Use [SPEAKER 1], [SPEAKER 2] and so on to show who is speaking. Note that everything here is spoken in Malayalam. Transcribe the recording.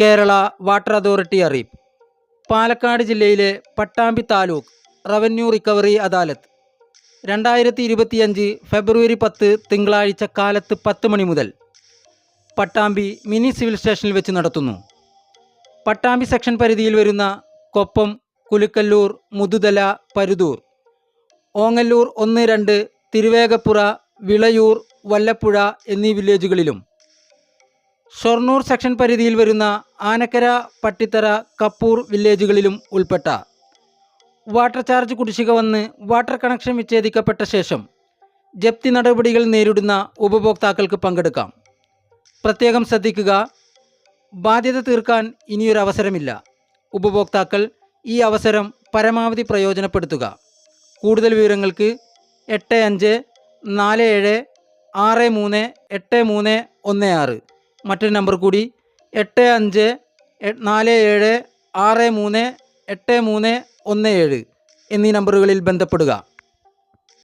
[SPEAKER 1] കേരള വാട്ടർ അതോറിറ്റി അറിയിപ്പ്. പാലക്കാട് ജില്ലയിലെ പട്ടാമ്പി താലൂക്ക് റവന്യൂ റിക്കവറി അദാലത്ത്. രണ്ടായിരത്തി ഇരുപത്തിയഞ്ച് ഫെബ്രുവരി പത്ത് തിങ്കളാഴ്ച കാലത്ത് പത്ത് മണി മുതൽ പട്ടാമ്പി മിനി സിവിൽ സ്റ്റേഷനിൽ വെച്ച് നടത്തുന്നു. പട്ടാമ്പി സെക്ഷൻ പരിധിയിൽ വരുന്ന കൊപ്പം കുലുക്കല്ലൂർ മുതുതല പരുതൂർ ഓങ്ങല്ലൂർ ഒന്ന് രണ്ട് തിരുവേഗപ്പുറ വിളയൂർ വല്ലപ്പുഴ എന്നീ വില്ലേജുകളിലും ഷൊർണൂർ സെക്ഷൻ പരിധിയിൽ വരുന്ന ആനക്കര പട്ടിത്തറ കപ്പൂർ വില്ലേജുകളിലും ഉൾപ്പെട്ട വാട്ടർ ചാർജ് കുടിശ്ശിക വന്ന് വാട്ടർ കണക്ഷൻ വിച്ഛേദിക്കപ്പെട്ട ശേഷം ജപ്തി നടപടികൾ നേരിടുന്ന ഉപഭോക്താക്കൾക്ക് പങ്കെടുക്കാം. പ്രത്യേകം ശ്രദ്ധിക്കുക ബാധ്യത തീർക്കാൻ ഇനിയൊരു അവസരമില്ല. ഉപഭോക്താക്കൾ ഈ അവസരം പരമാവധി പ്രയോജനപ്പെടുത്തുക. കൂടുതൽ വിവരങ്ങൾക്ക് എട്ട് അഞ്ച് നാല് ഏഴ് ആറ് മൂന്ന് എട്ട് മൂന്ന് ഒന്ന് ആറ്. മറ്റൊരു നമ്പർ കൂടി എട്ട് അഞ്ച് നാല് ഏഴ് ആറ് മൂന്ന് എട്ട് മൂന്ന് ഒന്ന് ഏഴ് എന്നീ നമ്പറുകളിൽ ബന്ധപ്പെടുക.